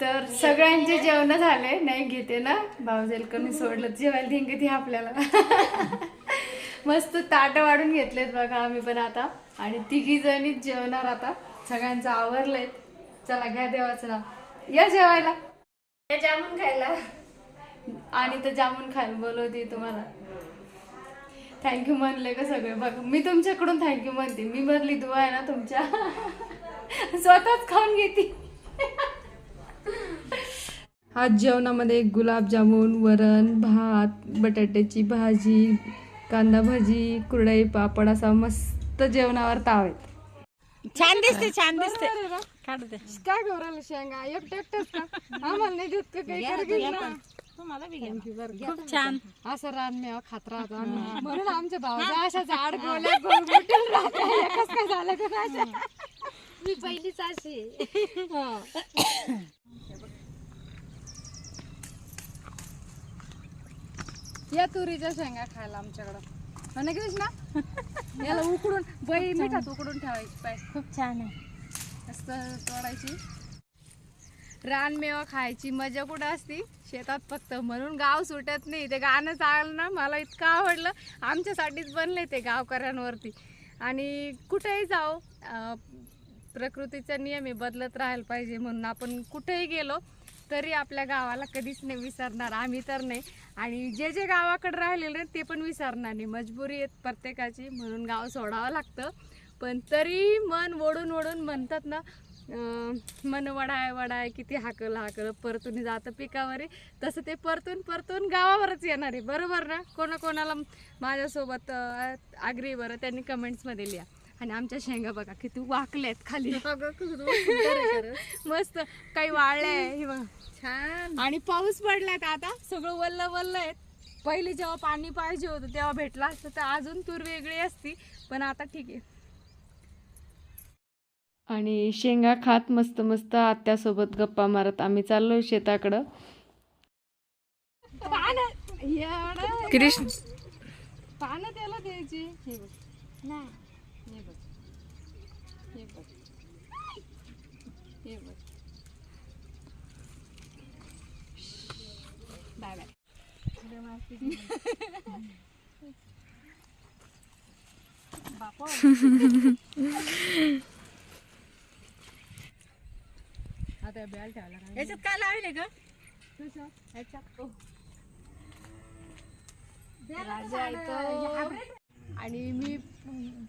तर सगळ्यांचे जेवण झाले. नाही घेते ना. भाऊजेल कमी सोडलं. जेवायला देईन ती आपल्याला. मस्त ताट वाढून घेतलेत बघा आम्ही पण आता. आणि तिघी जणीच जेवणार आता. सगळ्यांचं आवरलंय. चला घ्या देवाचं नाव. या जेवायला. या जामून खायला. आणि तर जामून खायला बोलवते तुम्हाला. थँक्यू म्हणले का सगळे. बघ मी तुमच्याकडून थँक्यू म्हणते. मी भरली दुवा आहे ना तुमच्या. स्वतःच खाऊन घेते. आज जेवणामध्ये गुलाबजामुन वरण भात बटाट्याची भाजी कांदा भाजी कुरडई पापड असा मस्त जेवणावर ताव आहेत छान दिसते छान दिसते. काय गौराला शेंगा? एकटं एकटंच का? आम्हाला नाही देत का काही? खूप छान. असं रानमेवा खात राहतो आम्ही. म्हणून आमच्या भावाच्या अशा झाड गोल्या गोलगोटील राहत्या. एकच काय झालं का नाही? अशा? मी पहिलीच अशी या तुरीच्या शेंगा खायला आमच्याकडं. हो ना कृष्णा याला उकडून बाई मिठात उकडून ठेवायची पाय खूप छान आहे. मस्त तोडायची. रानमेवा खायची मजा कुठं असती? शेतात फक्त. म्हणून गाव सुटत नाही. ते गाणं चाललं ना मला इतकं आवडलं. आमच्यासाठीच बनले ते गावकऱ्यांवरती. आणि कुठेही जाओ अं, प्रकृतीचा नियम आहे बदलत राहायला पाहिजे म्हणून आपण कुठेही गेलो तरी आपल्या गावाला कधीच नाही विसरणार. आम्ही तर नाही. आणि जे जे गावाकडे राहिलेले ते पण विसरणार नाही. मजबुरी आहेत प्रत्येकाची म्हणून गाव सोडावं लागतं. पण तरी मन ओढून ओढून म्हणतात ना मन वडाय वडाय किती हाकल हाकल परतून जातं पिकावर. तसं ते परतून परतून गावावरच येणार आहे. बरोबर ना? कोणाकोणाला माझ्यासोबत आग्रीवर बरं त्यांनी कमेंट्समध्ये लिहा. आणि आमच्या शेंगा बघा किती वाकल्यात खाली. मस्त काही वाळल्या आहे हे बघा. छान. आणि पाऊस पडलाय आता सगळं वल्ल वल्ल आहे पहिले जेव्हा पाणी पाहिजे होतं तेव्हा भेटला असतं तर अजून तूर वेगळी असती. पण आता ठीक आहे. आणि शेंगा खात मस्त मस्त आत्यासोबत गप्पा मारत आम्ही चाललो शेताकडं. कृष्ण पानं त्याला द्यायची हे बघ हे बघ हे बघ हे बघ बाय बाय आता बॅल ठेवला याच्यात काय लावले ग? आणि मी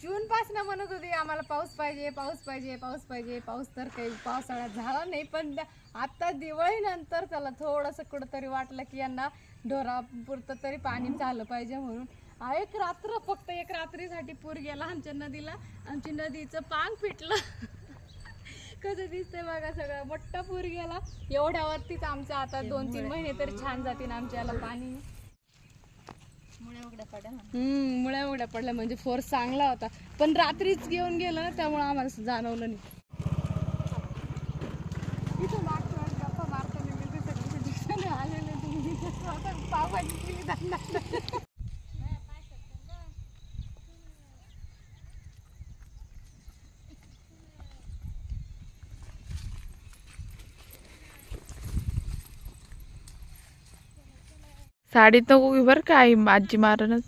जून पासून म्हणत होती आम्हाला पाऊस पाहिजे पाऊस पाहिजे पाऊस पाहिजे पाऊस तर काही पावसाळ्यात झाला नाही पण आता दिवाळीनंतर त्याला थोडंसं कुठंतरी वाटलं की यांना ढोरापुरतं तरी पाणी झालं पाहिजे म्हणून. एक रात्र फक्त एक रात्रीसाठी पूर गेला आमच्या नदीला. आमची नदीचं पांग फिटलं कसं दिसतंय बघा सगळं. मोठा पूर गेला. एवढ्यावरतीच आमचं आता दोन तीन महिने तरी छान जातील आमच्या याला पाणी उघड्या मुळ्या मुळ्या पडल्या म्हणजे फोर्स चांगला होता. पण रात्रीच घेऊन गेलं ना त्यामुळे आम्हाला जाणवलं नाही इथं मागच्या वेळेस गप्पा मारताना गेले ते सगळे दिवसाने आलेले तुम्ही स्वतः पावभाजी केली त्यांना साडीत नको घेऊ बरं का आई आजी मारणच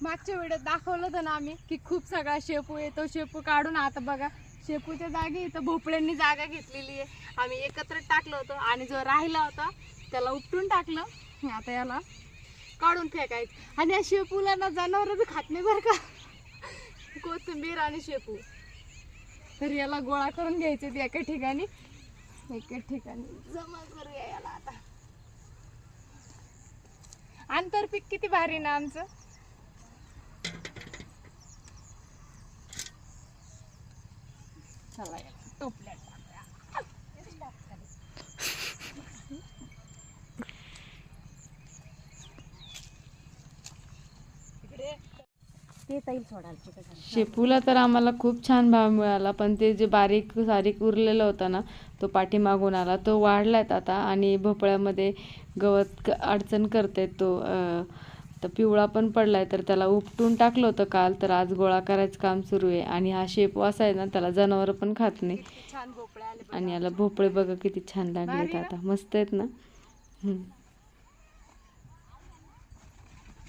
मागच्या वेळेत दाखवलं होतं ना आम्ही की खूप सगळा शेपू येतो शेपू काढून आता बघा शेपूच्या जागी इथं भोपळ्यांनी जागा घेतलेली आहे. आम्ही एकत्र टाकलं होतं आणि जो राहिला होता त्याला उपटून टाकलं. आता याला काढून फेकायचं. आणि या शेपूला ना जनावर बी खात नाही बरं का. कोथिंबीर आणि शेपू. तर याला गोळा करून घ्यायचे एका ठिकाणी. एका ठिकाणी. जमा करूया याला आता. आंतरपीक किती भारी ना आमचं. चला टोपल्या सोडायला शेपूला तर आम्हाला खूप छान भाव मिळाला पण ते जे बारीक सारीक उरलेलं होतं ना तो पाठीमागून आला तो वाढलाय आता आणि भोपळ्यामध्ये गवत क- अडचण करते तो अं, तर पिवळा पण पडलाय तर त्याला उपटून टाकलं होतं काल तर आज गोळा करायचं काम सुरू आहे आणि हा शेपवास आहे ना त्याला जनावर पण खात नाही. छान भोपळे आले आणि याला भोपळे बघा किती छान लागलेत आता मस्त आहेत ना? हम्म.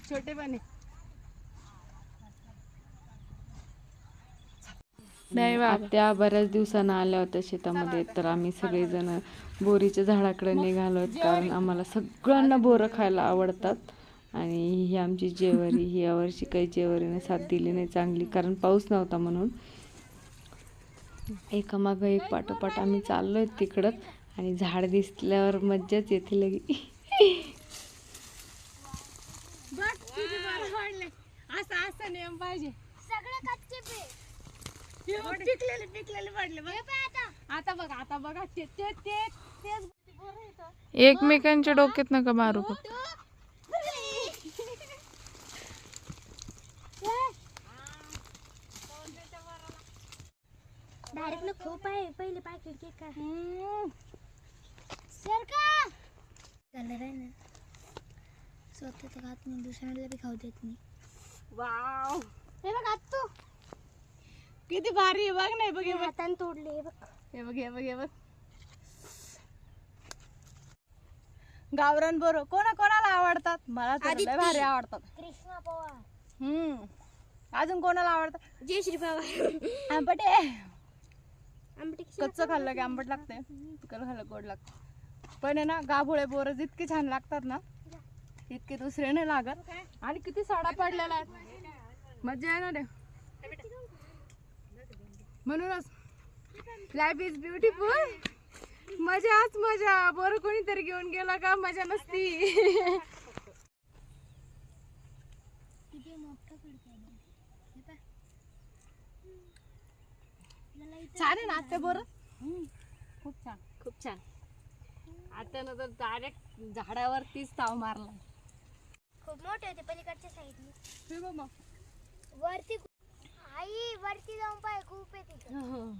छोटे पण आहे नाही बाबा आत्या बऱ्याच दिवसानं आल्या होत्या शेतामध्ये तर आम्ही सगळेजण बोरीच्या झाडाकडे निघालो कारण आम्हाला सगळ्यांना बोरं खायला आवडतात. आणि ही आमची जेवारी ही यावर्षी काही जेवारीने साथ दिली नाही चांगली कारण पाऊस नव्हता म्हणून. एकामागं एक पाठोपाठ आम्ही चाललोय तिकडं आणि झाड दिसल्यावर मज्जाच येते लगी. असं असं नियम पाहिजे. सगळे कच्चे पे बघ, पिकलेले पिकलेले पडले बघ. आता. बघ आता बघा ते ते ते तेच बरं येतं एकमेकांच्या डोक्यात नका मारू फक्त. डायरेक्ट ना खूप आहे. पहिले पाकिट केक का सर का? कलर आहे ना. स्वतः तर खात नाही दुसऱ्याला बी खाऊ देत नाही. वाव. हे बघ आत तू किती भारी आहे बघ नाही बघ हे बघ. हाताने तोडले हे बघ. हे बघ हे बघ हे बघ. गावरान बोर कोणा कोणाला आवडतात? मला तर लय भारी आवडतात. कृष्णा पवार. हम्म. अजून कोणाला आवडतात? जय श्री पवार. आंबट. आहे आंबटी कच्चं खाल्लं की आंबट लागते. पिकलं खाल्लं गोड लागतं. पण आहे ना गाभोळे बोर जितके छान लागतात ना इतके दुसरे नाही लागत. आणि किती साडा पडलेला आहेत. मजा आहे. ना रे म्हणूनच लाईफ इज ब्युटिफुल मजाच मजा. बरं कोणीतरी घेऊन गेला का? मजा नसती. हे छान आहे ना आत्या बरं? खूप छान खूप छान. आत्यानं तर डायरेक्ट झाडावरतीच ताव मारला. खूप मोठे होते पलीकडच्या साईडने हे बघ मग वरती आई वरती जाऊन पाय खूप आहे तिथं.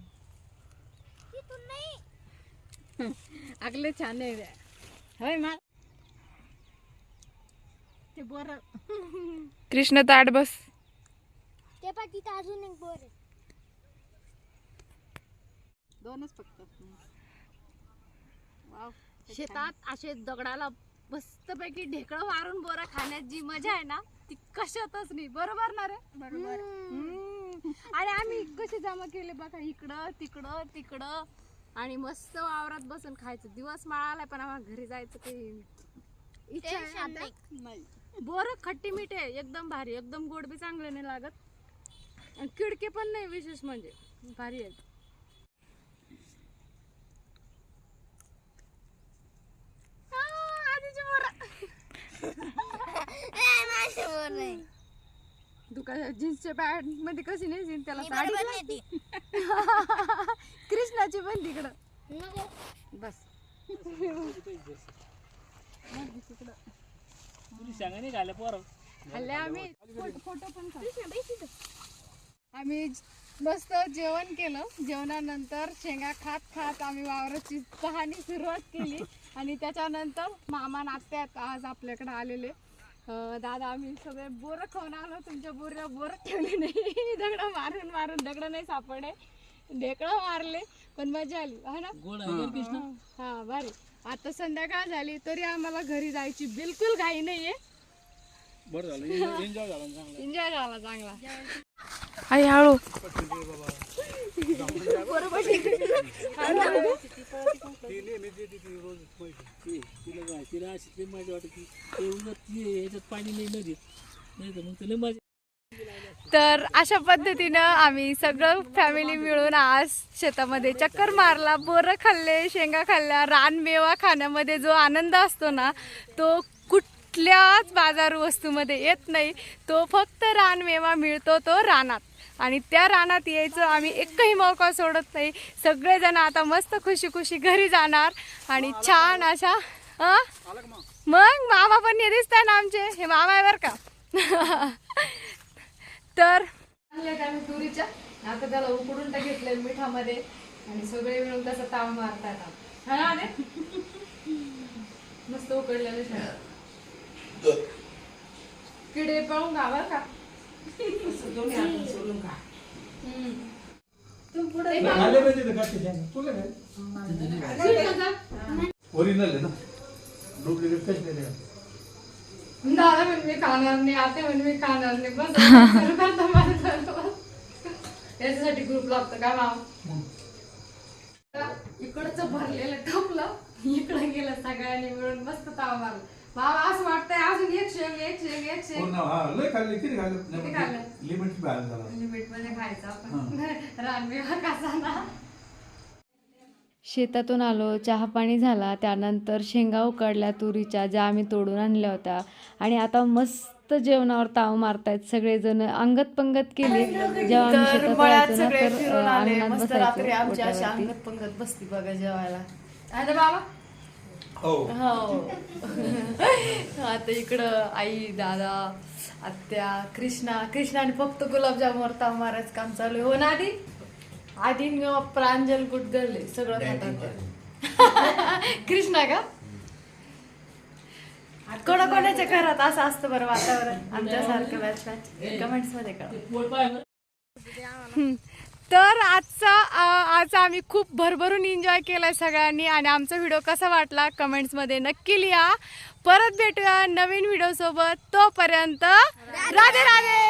तिथून नाही. अगले छान आहे. होय मा ते बर. कृष्ण ताट बस. ते पण तिथं अजून एक बोर आहे. दोनच फक्त. वाव शेतात असे दगडाला मस्तपैकी ढेकळं मारून बोरा खाण्यात जी मजा आहे ना ती कशातच नाही. बरोबर ना रे? बरोबर. आणि आम्ही कसे जमा केले बघा इकडं तिकडं तिकडं. आणि मस्त वावरात बसून खायचं. दिवस माळाला पण आम्हाला घरी जायचं काही इच्छा आहे. Tension आता. नाही. बोर खट्टी मीठ आहे एकदम भारी. एकदम गोड बी चांगले नाही लागत. आणि किडके पण नाही विशेष म्हणजे. भारी आहेत आ, आधीची पोरं. माझे बोर. नाही दुकान जीन्सच्या पॅन्टमध्ये कशी नाही त्याला मी साडी बरोबर नेते. कृष्णाची पण तिकडं. नको. बस. हल्ले आम्ही. फोटो पण काढ. आम्ही मस्त जेवण केलं. जेवणानंतर शेंगा खात खात आम्ही वावराची पाहणी सुरुवात केली. आणि त्याच्यानंतर मामा नात्यात आज आपल्याकडे आलेले. दादा आम्ही सगळे बोरं खाऊन आलो. तुमच्या बोऱ्या बोरं ठेवले नाही. दगडं मारून मारून दगडं नाही सापडे ढेकळं मारले पण मजा आली. है ना? हा भारी. आता संध्याकाळ झाली तरी आम्हाला घरी जायची बिलकुल घाई नाहीये. बरं झालं. एन्जॉय झाला ना चांगला. एन्जॉय झाला चांगला. आई हळू. तर अशा पद्धतीनं आम्ही सगळं फॅमिली मिळून आज शेतामध्ये चक्कर मारला बोरं खाल्ले शेंगा खाल्ल्या रानमेवा खाण्यामध्ये जो आनंद असतो ना तो कुठल्याच बाजार वस्तूमध्ये येत नाही. तो फक्त रानमेवा मिळतो तो रानात. आणि त्या रानात यायचं. आम्ही एकही मौका सोडत नाही. सगळेजण आता मस्त खुशी खुशी घरी जाणार आणि छान अशा अं? मग मामा पण हे दिसताय ना आमचे. हे मामा आहे बरं का. तर आम्ही तुरीच्या. आता त्याला उकडून तर घेतलंय मिठामध्ये. आणि सगळे मिळून त्याचा ताव मारतात हा ना? मस्त उकडलेलं किडे पळून घाबर का आले तुला काय ओरिजिनल आहे ना डुप्लिकेट काहीच नाही त्याच्यात. दादा मी खाणार नाही आता म्हणजे मी खाणार नाही बस करता माझं याच्यासाठी ग्रुप लागतं का माम इकडचं भरलेलं टपलं इकडं गेलं सगळ्यांनी मिळून मस्त ताव मारलं बाबा असं वाटतंय अजून एकशे शेंग एक शेंग एक शेंग पूर्ण हा लय खाल्ले किती किती खाल्लं खाल्लं? लिमिट बाहेर झाला लिमिटमध्ये खायचं आपण. रानमेवा कसा ना? शेतातून आलो चहा पाणी झाला त्यानंतर शेंगा उकडल्या तुरीच्या ज्या आम्ही तोडून आणल्या होत्या. आणि आता मस्त जेवणावर ताव मारतायत सगळेजण. अंगत पंगत केली. जेव्हा आम्ही तर शेतात मळ्यात जायचो ना, सगळे तर, फिरून अ, आले. अंगणात मस्त बसायचो रात्री आमची अशी ओट्यावरती. अंगत पंगत बसती बघा जेवायला. अरे बाबा? हो. हो. आता इकडं आई दादा आत्या कृष्णा कृष्णाने फक्त गुलाबजामवर ताव मारायचं काम चालू आहे. हो ना आधी? आधी न प्रांजल गुटगरले सगळं खातात. कृष्णा का? कोणाकोणाच्या घरात असं असतं बरं वातावरण? आमच्यासारखं मॅच मॅच कमेंट्समध्ये तर आजचा आज आम्ही खूप भरभरून एन्जॉय केलाय सगळ्यांनी आणि आमचा व्हिडिओ कसा वाटला? कमेंट्समध्ये नक्की लिहा. परत भेटूया नवीन व्हिडिओ सोबत तोपर्यंत राधे राधे.